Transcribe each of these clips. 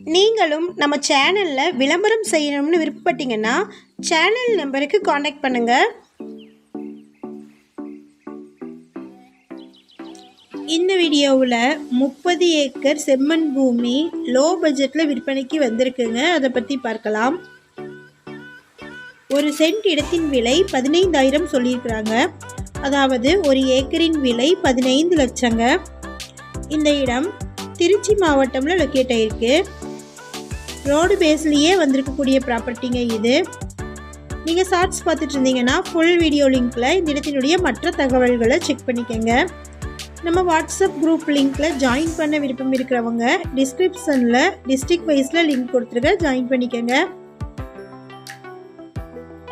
நீங்களும் நம்ம சேனலில் விளம்பரம் செய்யணும்னு விருப்பப்பட்டீங்கன்னா சேனல் நம்பருக்கு காண்டாக்ட் பண்ணுங்கள் இந்த வீடியோவில் முப்பது ஏக்கர் செம்மண் பூமி லோ பட்ஜெட்டில் விற்பனைக்கு வந்திருக்குங்க. அதை பற்றி பார்க்கலாம். ஒரு சென்ட் இடத்தின் விலை பதினைந்தாயிரம் சொல்லியிருக்கிறாங்க. அதாவது ஒரு ஏக்கரின் விலை பதினைந்து லட்சங்க. இந்த இடம் திருச்சி மாவட்டமில் லொக்கேட் ஆயிருக்கு. ரோடு பேஸ்லேயே வந்திருக்கக்கூடிய ப்ராப்பர்ட்டிங்க இது. நீங்கள் ஷார்ட்ஸ் பார்த்துட்டு இருந்தீங்கன்னா ஃபுல் வீடியோ லிங்க்கில் இந்த இடத்தினுடைய மற்ற தகவல்களை செக் பண்ணிக்கோங்க. நம்ம வாட்ஸ்அப் குரூப் லிங்க்கில் ஜாயின் பண்ண விருப்பம் இருக்கிறவங்க டிஸ்கிரிப்ஷனில் டிஸ்ட்ரிக்ட் வைஸில் லிங்க் கொடுத்துருக்க ஜாயின் பண்ணிக்கோங்க.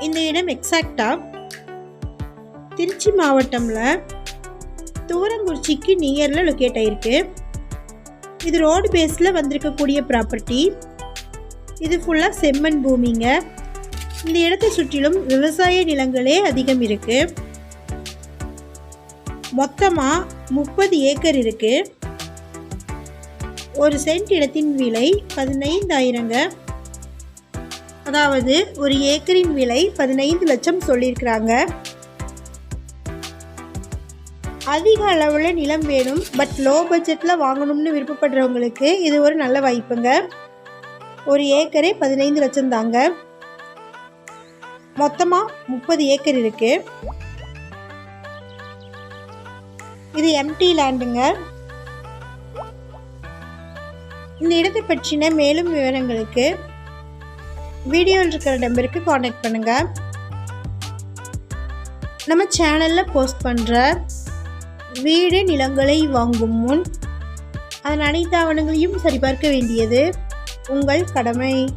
இந்த இடம் எக்ஸாக்டாக திருச்சி மாவட்டமில் தூரங்குறிச்சிக்கு நியரில் லொக்கேட் ஆகிருக்கு இது ரோடு பேஸில் வந்திருக்கக்கூடிய ப்ராப்பர்ட்டி இது ஃபுல்லாக செம்மண் பூமிங்க. இந்த இடத்தை சுற்றிலும் விவசாய நிலங்களே அதிகம் இருக்கு. மொத்தமாக முப்பது ஏக்கர் இருக்கு. ஒரு சென்ட் இடத்தின் விலை பதினைந்தாயிரங்க. அதாவது ஒரு ஏக்கரின் விலை பதினைந்து லட்சம் சொல்லியிருக்கிறாங்க. அதிக அளவில் நிலம் வேணும் பட் லோ பட்ஜெட்டில் வாங்கணும்னு விருப்பப்படுறவங்களுக்கு இது ஒரு நல்ல வாய்ப்புங்க. ஒரு ஏக்கரே பதினைந்து லட்சம் தாங்க. மொத்தமாக முப்பது ஏக்கர் இருக்கு. இது எம்டி லேண்டுங்க இந்த இடத்தை பற்றின மேலும் விவரங்களுக்கு வீடியோவில் இருக்கிற நம்பருக்கு காண்டாக்ட் பண்ணுங்க. நம்ம சேனலில் போஸ்ட் பண்ணுற வீடு நிலங்களை வாங்கும் முன் அதன் அனைத்து ஆவணங்களையும் சரிபார்க்க வேண்டியது. உங்கள் கடமை.